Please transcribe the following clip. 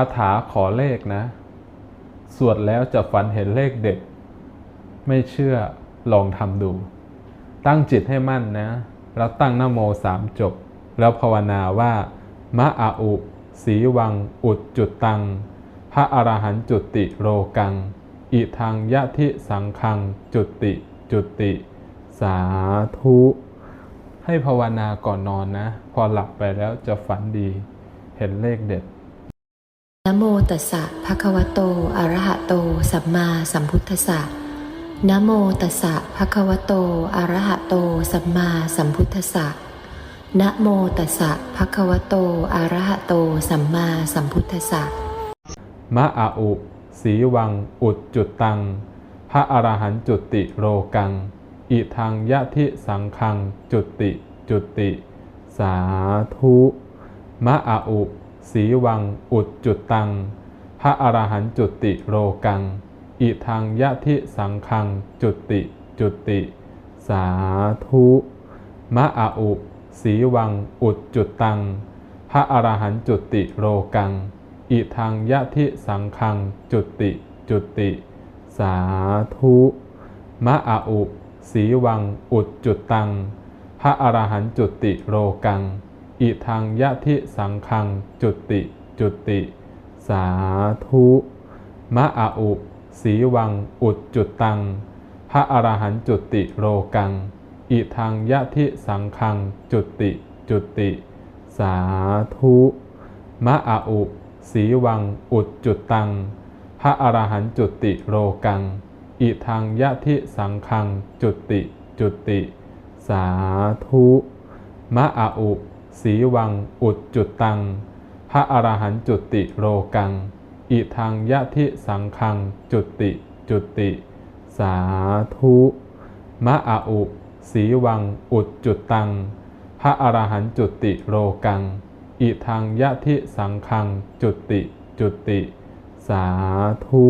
าถาขอเลขนะ สวดแล้วจะฝันเห็นเลขเด็ด ไม่เชื่อลองทำดู ตั้งจิตให้มั่นนะ แล้วตั้งนโมสามจบ แล้วภาวนาว่ามะอาอุสีวัง อุดจุดตัง พระอรหันต์จุติโรกัง อิทางยะทิสังคัง จุติ จุติ สาธุ ให้ภาวนาก่อนนอนนะ พอหลับไปแล้วจะฝันดี เห็นเลขเด็ด นโมตัสสะภะคะวะโต อะระหะโต สัมมาสัมพุทธัสสะนโมตัสสะภะคะวะโต อะระหะโต สัมมาสัมพุทธัสสะนโมตัสสะภะคะวะโต อะระหะโต สัมมาสัมพุทธัสสะมะอาอุสีวัง อุดจุดตัง พระอรหันจุติโรกัง อิทางยะทิสังคัง จุติ จุติ สาธุ มะอาอุ สีวัง อุดจุดตัง พระอรหันต์จุติโรกังอิทางยะทิสังคังจุติจุติสาธุมะอาอุสีวังอุดจุดตังพระอรหันต์จุติโรกัง อิทางยะทิสังคัง จุติจุติ สาธุมะอาอุสีวัง อุดจุดตัง พระอรหันจุติโรกัง อิทางยะทิสังคังจุติจุติ สาธุมะอาอุสีวังอุดจุดตัง พระอรหันจุติโรกัง อิทางยะทิสังคังจุติจุติ สาธุมะอาอุสีวังอุดจุดตัง พระอรหันจุติโรกัง อิทางยะทิสังคังจุติจุติ สาธุมะอาอุ สีวัง อุดจุดตัง พระอรหันตจุติโรกัง อิทางยะทิสังคัง จุติจุติ สาธุมะอาอุสีวัง อุดจุดตัง พระอรหันตจุติโรกัง อิทางยะทิสังคัง จุติจุติ สาธุ